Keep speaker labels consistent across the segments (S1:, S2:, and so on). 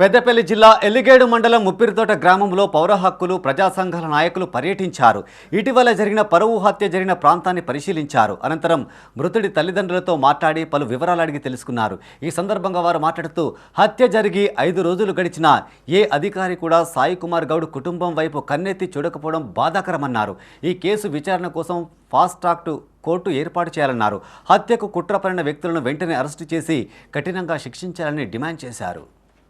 S1: పెద్దపల్లి జిల్లా ఎల్లిగేడు మండలం ముప్పిరితోట గ్రామంలో పౌర హక్కులు ప్రజా సంఘాల నాయకులు పర్యటించారు. ఇటీవల జరిగిన పరువు హత్య జరిగిన ప్రాంతాన్ని పరిశీలించారు. అనంతరం మృతుడి తల్లిదండ్రులతో మాట్లాడి పలు వివరాలు అడిగి తెలుసుకున్నారు. ఈ సందర్భంగా వారు మాట్లాడుతూ హత్య జరిగి ఐదు రోజులు గడిచినా ఏ అధికారి కూడా సాయి కుమార్ గౌడ్ కుటుంబం వైపు కన్నెత్తి చూడకపోవడం బాధాకరమన్నారు. ఈ కేసు విచారణ కోసం ఫాస్ట్ ట్రాక్ కోర్టు ఏర్పాటు చేయాలన్నారు. హత్యకు కుట్రపడిన వ్యక్తులను వెంటనే అరెస్టు చేసి కఠినంగా శిక్షించాలని డిమాండ్ చేశారు.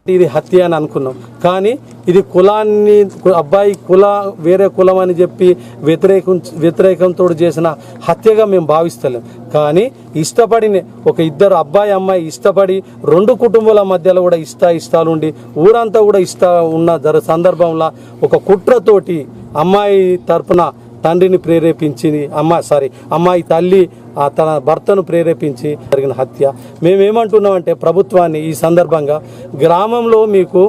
S2: ఇది హత్య అని అనుకున్నాం. కానీ ఇది కులాన్ని అబ్బాయి కుల వేరే కులం అని చెప్పి వ్యతిరేకం వ్యతిరేకంతో చేసిన హత్యగా మేము భావిస్తలేం. కానీ ఇష్టపడిన ఒక ఇద్దరు అబ్బాయి అమ్మాయి ఇష్టపడి రెండు కుటుంబాల మధ్యలో కూడా ఇష్ట ఇష్టాలు ఉండి ఊరంతా కూడా ఇష్ట ఉన్న సందర్భంలో ఒక కుట్రతోటి అమ్మాయి తరపున తండ్రిని ప్రేరేపించింది అమ్మ సారీ అమ్మాయి తల్లి ఆ తన భర్తను ప్రేరేపించి జరిగిన హత్య. మేమేమంటున్నామంటే ప్రభుత్వాన్ని ఈ సందర్భంగా గ్రామంలో మీకు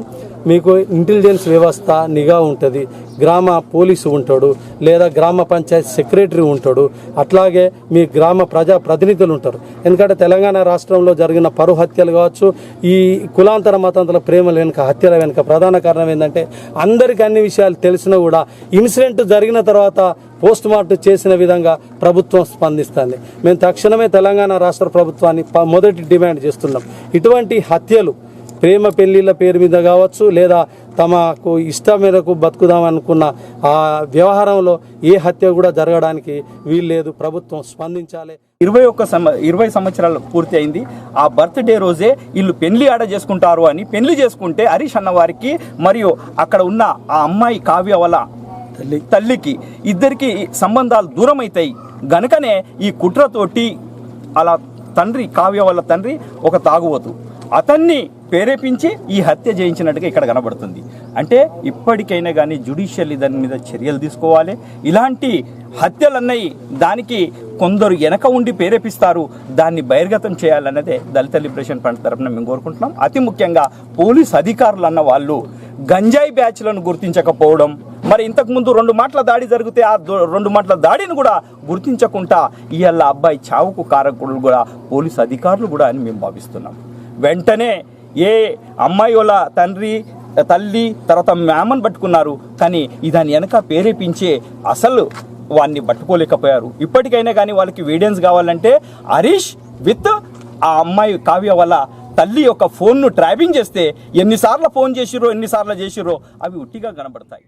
S2: మీకు ఇంటెలిజెన్స్ వ్యవస్థ నిఘా ఉంటుంది. గ్రామ పోలీసు ఉంటాడు లేదా గ్రామ పంచాయతీ సెక్రటరీ ఉంటాడు. అట్లాగే మీ గ్రామ ప్రజా ప్రతినిధులు ఉంటారు. ఎందుకంటే తెలంగాణ రాష్ట్రంలో జరిగిన పరు హత్యలు కావచ్చు ఈ కులాంతర మతాంతర ప్రేమల వెనుక హత్యల వెనుక ప్రధాన కారణం ఏంటంటే అందరికీ అన్ని విషయాలు తెలిసినా కూడా ఇన్సిడెంట్ జరిగిన తర్వాత పోస్ట్ మార్టం చేసిన విధంగా ప్రభుత్వం స్పందిస్తుంది. మేము తక్షణమే తెలంగాణ రాష్ట్ర ప్రభుత్వాన్ని మొదటి డిమాండ్ చేస్తున్నాం. ఇటువంటి హత్యలు ప్రేమ పెళ్ళిళ్ళ పేరు మీద కావచ్చు లేదా తమకు ఇష్టం మేరకు బతుకుదాం అనుకున్న ఆ వ్యవహారంలో ఏ హత్య కూడా జరగడానికి వీల్లేదు. ప్రభుత్వం స్పందించాలి.
S3: ఇరవై ఒక్క సంవ ఇరవై సంవత్సరాలు పూర్తి అయింది. ఆ బర్త్డే రోజే వీళ్ళు పెళ్ళి ఆడ చేసుకుంటారు అని పెళ్ళి చేసుకుంటే హరీష్ అన్న వారికి మరియు అక్కడ ఉన్న ఆ అమ్మాయి కావ్య వల్ల తల్లి. తల్లికి ఇద్దరికి సంబంధాలు దూరం అవుతాయి గనుకనే ఈ కుట్రతోటి అలా తండ్రి కావ్య వాళ్ళ తండ్రి ఒక తాగుబోతు. అతన్ని ప్రేరేపించి ఈ హత్య చేయించినట్టుగా ఇక్కడ కనబడుతుంది. అంటే ఇప్పటికైనా కానీ జ్యుడిషియల్ దాని మీద చర్యలు తీసుకోవాలి. ఇలాంటి హత్యలన్నవి దానికి కొందరు వెనక ఉండి ప్రేరేపిస్తారు. దాన్ని బహిర్గతం చేయాలన్నదే దళిత లిబరేషన్ ఫ్రంట్ తరఫున మేము కోరుకుంటున్నాం. అతి ముఖ్యంగా పోలీస్ అధికారులు అన్న వాళ్ళు గంజాయి బ్యాచ్లను గుర్తించకపోవడం. మరి ఇంతకుముందు రెండు మాటల దాడి జరిగితే ఆ రెండు మాటల దాడిని కూడా గుర్తించకుండా ఇవాళ అబ్బాయి చావుకు కారకుడు కూడా పోలీస్ అధికారులు కూడా అని మేము భావిస్తున్నాం. వెంటనే ఏ అమ్మాయి వాళ్ళ తండ్రి తల్లి తర్వాత మేమని పట్టుకున్నారు. కానీ దాని వెనక ప్రేరేపించే అసలు వాడిని పట్టుకోలేకపోయారు. ఇప్పటికైనా కానీ వాళ్ళకి వీడియన్స్ కావాలంటే హరీష్ విత్ ఆ అమ్మాయి కావ్య వల్ల తల్లి యొక్క ఫోన్ను ట్రాపింగ్ చేస్తే ఎన్నిసార్లు ఫోన్ చేసిరో ఎన్నిసార్లు చేసిరో అవి ఉట్టిగా కనబడతాయి.